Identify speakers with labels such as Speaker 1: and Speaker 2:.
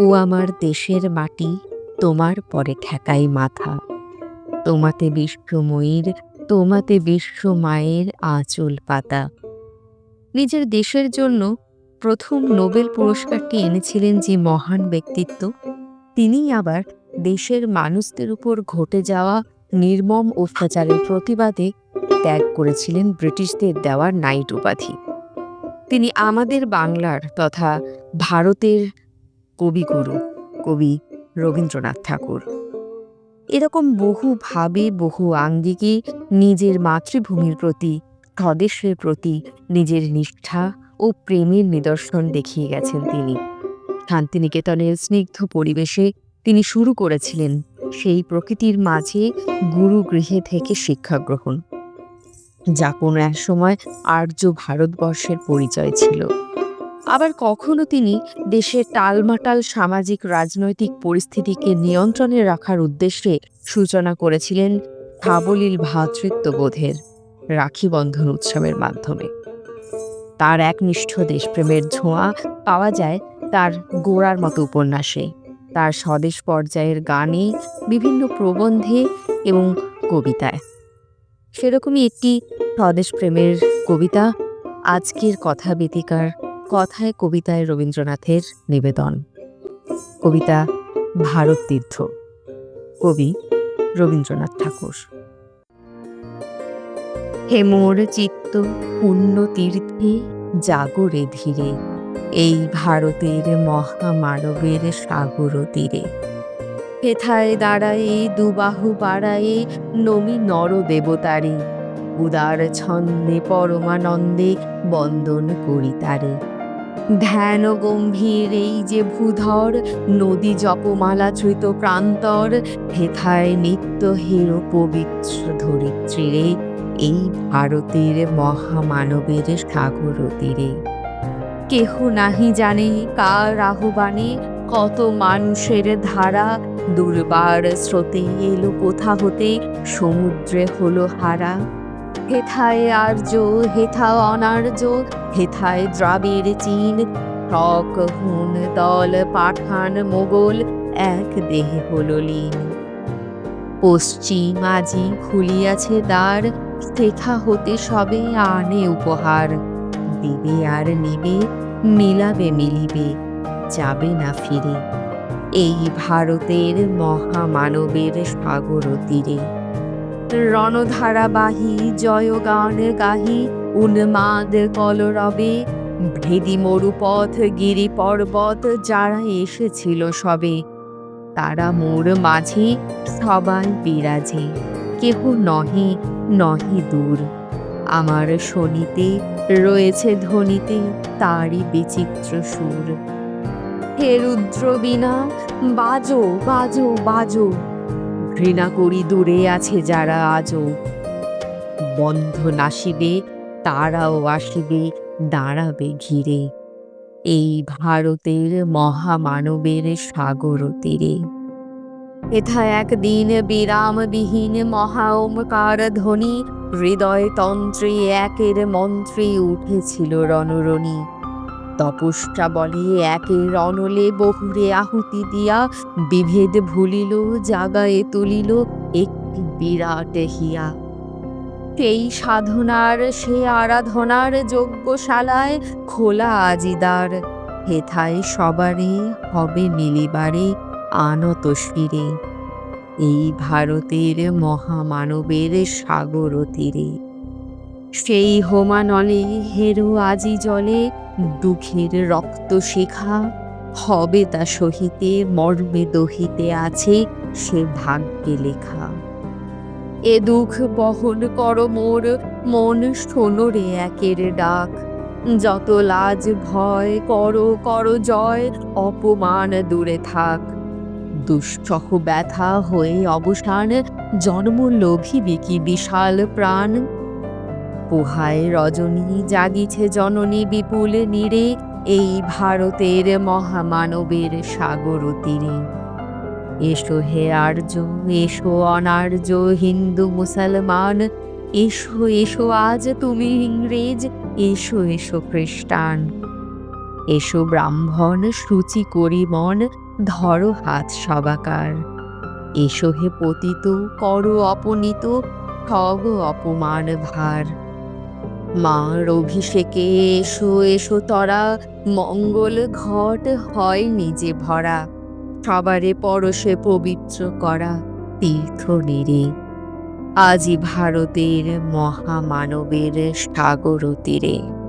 Speaker 1: ও আমার দেশের মাটি তোমার পরে ঠেকাই মাথা। তোমাতে বিশ্বময়ীর, তোমাতে বিশ্ব মায়ের আঁচল পাতা। নিজের দেশের জন্য প্রথম নোবেল পুরস্কারটি এনেছিলেন যে মহান ব্যক্তিত্ব, তিনিই আবার দেশের মানুষদের উপর ঘটে যাওয়া নির্মম অত্যাচারের প্রতিবাদে ত্যাগ করেছিলেন ব্রিটিশদের দেওয়া নাইট উপাধি। তিনি আমাদের বাংলার তথা ভারতের কবিগুরু কবি রবীন্দ্রনাথ ঠাকুর। এরকম বহুভাবে বহু আঙ্গিকে নিজের মাতৃভূমির প্রতি, স্বদেশের প্রতি নিজের নিষ্ঠা ও প্রেমের নিদর্শন দেখিয়ে গেছেন তিনি। শান্তিনিকেতনের স্নিগ্ধ পরিবেশে তিনি শুরু করেছিলেন সেই প্রকৃতির মাঝে গুরু গৃহে থেকে শিক্ষা গ্রহণ, যা কোনো এক সময় আর্য ভারতবর্ষের পরিচয় ছিল। আবার কখনো তিনি দেশের টালমাটাল সামাজিক রাজনৈতিক পরিস্থিতিকে নিয়ন্ত্রণে রাখার উদ্দেশ্যে সূচনা করেছিলেন সাবলীল ভ্রাতৃত্ববোধের রাখি বন্ধন উৎসবের মাধ্যমে। তার একনিষ্ঠ দেশপ্রেমের ছোঁয়া পাওয়া যায় তার গোড়ার মতো উপন্যাসে। তার স্বদেশ পর্যায়ের গানে, বিভিন্ন প্রবন্ধে এবং কবিতায়। সেরকমই একটি স্বদেশ প্রেমের কবিতা আজকের কথা বেতিকার কথায় কবিতায় রবীন্দ্রনাথের নিবেদন। কবিতা ভারত তীর্থ। কবি রবীন্দ্রনাথ ঠাকুর। হে মোর চিত্ত পুণ্য তীর্থে জাগরে ধীরে, এই ভারতের মহামানবের সাগর তীরে। হেথায় দাঁড়ায়ে, দুবাহু বাড়ায়ে, নমি নর দেবতারে, উদার ছন্দে পরমানন্দে বন্দন করি তারে। ধ্যান গম্ভীর এই যে ভূধর, নদী জপমালা ধৃত প্রান্তর, হেথায় নিত্য হেরো পবিত্র ধরিত্রীরে, এই ভারতের মহামানবের সাগর তীরে। কেহ নাহি জানে কার আহ্বানে কত মানুষের ধারা, দুর্বার স্রোতে এলো কোথা হতে, সমুদ্রে হলো হারা। হেথায় আর্য হেথা অনার্য, হেথায় দ্রাবিড় চীন, ঠক হুন দল পাঠান মোগল, এক দেহে হলো লীন। পশ্চিম আজি খুলিয়াছে দ্বার, সেথা হতে সবে আনে উপহার। দিবে আর নিবে, মিলাবে মিলিবে, যাবে না ফিরে। এই ভারতের মহামানবের সাগর তীরে। রণধারাবাহী জয়গান গাহি, উন্মাদ কলরবে, ভেদি মরুপথ, গিরি পর্বত যারা এসেছিল সবে, তারা মোর মাঝে সবাই বিরাজে, কেহ নহে নহে দূর। আমার শনিতে, রয়েছে ধ্বনিতে তারই বিচিত্র সুর। হে রুদ্র বিনা, বাজো বাজো বাজো। ঘৃণা করি, দূরে আছে যারা আজও। বন্ধ নাসিবে, তারাও আসিবে, দাঁড়াবে ঘিরে। এই ভারতের মহামানবের সাগর তীরে। এথা একদিন বিরামবিহীন মহা ওমকার ধ্বনি হৃদয় তন্ত্রে একের মন্ত্রে উঠেছিল রণরণী। তপস্যা বলে, একে অনলে বহুরে আহুতি দিয়া, বিভেদ ভুলিল, জাগায়ে তুলিল, একটি বিরাট হিয়া। সেই সাধনার, সে আরাধনার যজ্ঞশালায় খোলা আজিদার। হেথায় সবারে হবে মিলিবারে আনত শিরে। এই ভারতের মহামানবের সাগর তীরে। সেই হোমানলে হেরু আজি জলে দুঃখের রক্ত শেখা। হবে তা সহিতে, মর্মে দহিতে আছে সে ভাগ্যে লেখা। এ দুঃখ বহন কর মোর, মন শোনরে একের ডাক। যত লাজ ভয় কর কর জয়, অপমান দূরে থাক। দুঃসহ ব্যথা হয়ে অবসান, জন্ম লোভিবে কি বিশাল প্রাণ। পোহায় রজনী জাগিছে জননী বিপুল নীরে, এই ভারতের মহামানবের সাগর তীরে। এসো হে আর্য, এসো অনার্য হিন্দু মুসলমান, এসো এসো আজ তুমি ইংরেজ, এসো এসো খ্রিস্টান। এসো ব্রাহ্মণ, সূচি করি মন, ধরো হাত সবাকার। এসো হে পতিত, কর অপনীত, ঠগ অপমান ভার। মার অভিষেকে এসো এসো তরা, মঙ্গল ঘট হয় নিজে ভরা। সবারে পরশে পবিত্র করা তীর্থ নেড়ে। আজি ভারতের মহামানবের সাগর তীরে।